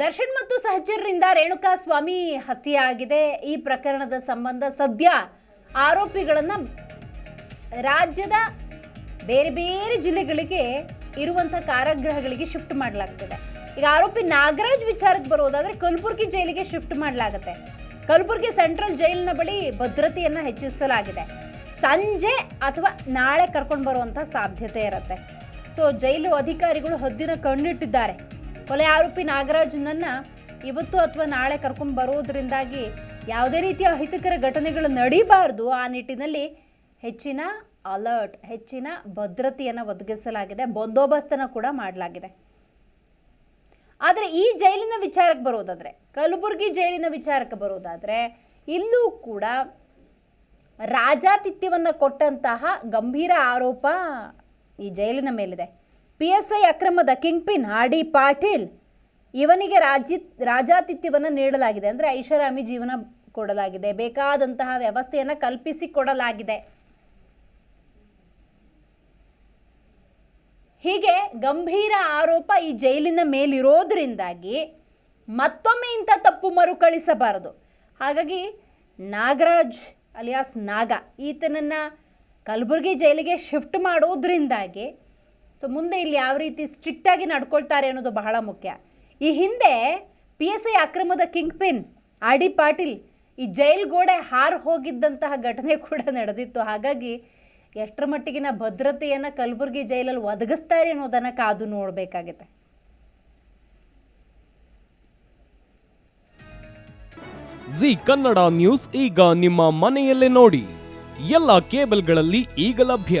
ದರ್ಶನ್ ಮತ್ತು ಸಹಚರರಿಂದ ರೇಣುಕಾ ಸ್ವಾಮಿ ಹತ್ಯೆಯಾಗಿದೆ. ಈ ಪ್ರಕರಣದ ಸಂಬಂಧ ಸದ್ಯ ಆರೋಪಿಗಳನ್ನ ರಾಜ್ಯದ ಬೇರೆ ಬೇರೆ ಜಿಲ್ಲೆಗಳಿಗೆ ಇರುವಂಥ ಕಾರಾಗೃಹಗಳಿಗೆ ಶಿಫ್ಟ್ ಮಾಡಲಾಗ್ತದೆ. ಈಗ ಆರೋಪಿ ನಾಗರಾಜ್ ವಿಚಾರಕ್ಕೆ ಬರೋದಾದರೆ ಕಲಬುರಗಿ ಜೈಲಿಗೆ ಶಿಫ್ಟ್ ಮಾಡಲಾಗುತ್ತೆ. ಕಲಬುರಗಿ ಸೆಂಟ್ರಲ್ ಜೈಲಿನ ಬಳಿ ಭದ್ರತೆಯನ್ನು ಹೆಚ್ಚಿಸಲಾಗಿದೆ. ಸಂಜೆ ಅಥವಾ ನಾಳೆ ಕರ್ಕೊಂಡು ಬರುವಂಥ ಸಾಧ್ಯತೆ ಇರುತ್ತೆ. ಸೊ ಜೈಲು ಅಧಿಕಾರಿಗಳು ಹದ್ದಿನ ಕಣ್ಣಿಟ್ಟಿದ್ದಾರೆ. ಕೊಲೆ ಆರೋಪಿ ನಾಗರಾಜನನ್ನು ಇವತ್ತು ಅಥವಾ ನಾಳೆ ಕರ್ಕೊಂಡು ಬರೋದ್ರಿಂದಾಗಿ ಯಾವುದೇ ರೀತಿಯ ಅಹಿತಕರ ಘಟನೆಗಳು ನಡೀಬಾರ್ದು. ಆ ನಿಟ್ಟಿನಲ್ಲಿ ಹೆಚ್ಚಿನ ಅಲರ್ಟ್ ಹೆಚ್ಚಿನ ಭದ್ರತೆಯನ್ನು ಒದಗಿಸಲಾಗಿದೆ. ಬಂದೋಬಸ್ತನ್ನು ಕೂಡ ಮಾಡಲಾಗಿದೆ. ಆದರೆ ಈ ಜೈಲಿನ ವಿಚಾರಕ್ಕೆ ಬರೋದಾದರೆ, ಕಲಬುರಗಿ ಜೈಲಿನ ವಿಚಾರಕ್ಕೆ ಬರೋದಾದರೆ, ಇಲ್ಲೂ ಕೂಡ ರಾಜಾತಿಥ್ಯವನ್ನು ಕೊಟ್ಟಂತಹ ಗಂಭೀರ ಆರೋಪ ಈ ಜೈಲಿನ ಮೇಲಿದೆ. ಪಿ ಎಸ್ ಐ ಅಕ್ರಮದ king pin R D Patil ಇವನಿಗೆ ರಾಜಿ, ರಾಜಾತಿಥ್ಯವನ್ನು ನೀಡಲಾಗಿದೆ. ಅಂದರೆ ಐಷಾರಾಮಿ ಜೀವನ ಕೊಡಲಾಗಿದೆ. ಬೇಕಾದಂತಹ ವ್ಯವಸ್ಥೆಯನ್ನು ಕಲ್ಪಿಸಿ ಕೊಡಲಾಗಿದೆ. ಹೀಗೆ ಗಂಭೀರ ಆರೋಪ ಈ ಜೈಲಿನ ಮೇಲಿರೋದ್ರಿಂದಾಗಿ ಮತ್ತೊಮ್ಮೆ ಇಂಥ ತಪ್ಪು ಮರುಕಳಿಸಬಾರದು ಹಾಗಾಗಿ ನಾಗರಾಜ್ ಅಲಿಯಾಸ್ ನಾಗ ಈತನನ್ನು ಕಲಬುರಗಿ ಜೈಲಿಗೆ ಶಿಫ್ಟ್ ಮಾಡೋದ್ರಿಂದಾಗಿ ಸೊ ಮುಂದೆ ಇಲ್ಲಿ ಯಾವ ರೀತಿ ಸ್ಟ್ರಿಕ್ಟಾಗಿ ನಡ್ಕೊಳ್ತಾರೆ ಅನ್ನೋದು ಬಹಳ ಮುಖ್ಯ. ಈ ಹಿಂದೆ ಪಿ ಎಸ್ ಐ ಅಕ್ರಮದ king pin, R D Patil, ಈ ಜೈಲ್ ಗೋಡೆ ಹಾರು ಹೋಗಿದ್ದಂತಹ ಘಟನೆ ಕೂಡ ನಡೆದಿತ್ತು. ಹಾಗಾಗಿ ಎಷ್ಟರ ಮಟ್ಟಿಗಿನ ಭದ್ರತೆಯನ್ನು ಕಲಬುರಗಿ ಜೈಲಲ್ಲಿ ಒದಗಿಸ್ತಾರೆ ಅನ್ನೋದನ್ನು ಕಾದು ನೋಡಬೇಕಾಗುತ್ತೆ. ಜಿ ಕನ್ನಡ ನ್ಯೂಸ್ ಈಗ ನಿಮ್ಮ ಮನೆಯಲ್ಲೇ ನೋಡಿ. ಎಲ್ಲ ಕೇಬಲ್ಗಳಲ್ಲಿ ಈಗ ಲಭ್ಯ.